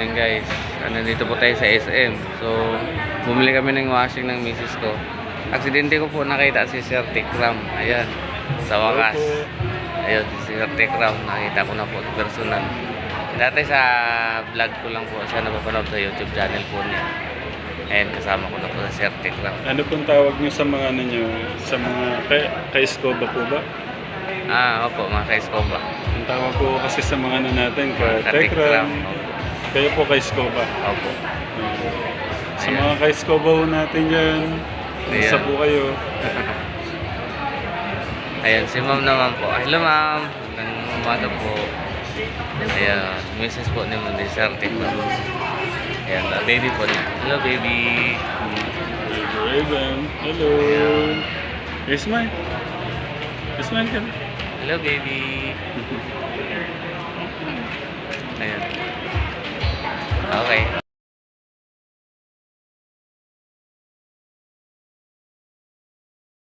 morning guys. Ah, Nandito po tayo sa SM. So, bumili kami ng washing ng misis ko. Aksidente ko po nakita si Sir Tikram. Ayan. Sa wakas. Ayun, si Sir Tikram. Nakita ko na po personal. Dati sa vlog ko lang po siya napapanood sa YouTube channel po niya. Ayan, kasama ko na po si Sir Tikram. Ano pong tawag niyo sa mga ano niyo? Sa mga kay, kay Scoba po ba? Ah, opo, mga kaiskoba. Ang tawag po kasi sa mga ano natin, kay Sa. Tikram. Kayo po kay Scoba. Opo. Sa Ayan. mga kay Scoba po natin yan, Ayan. isa po kayo. Ayan, si ma'am naman po. Hello ma'am. Magandang umaga po. Ayan, misis po ni Ma'am Desarte po. Ayan, ah, baby po niya. Hello baby. Raven, hello. Ayan. Hey, smile. Smile ka. Hello baby. Ayan. Okay.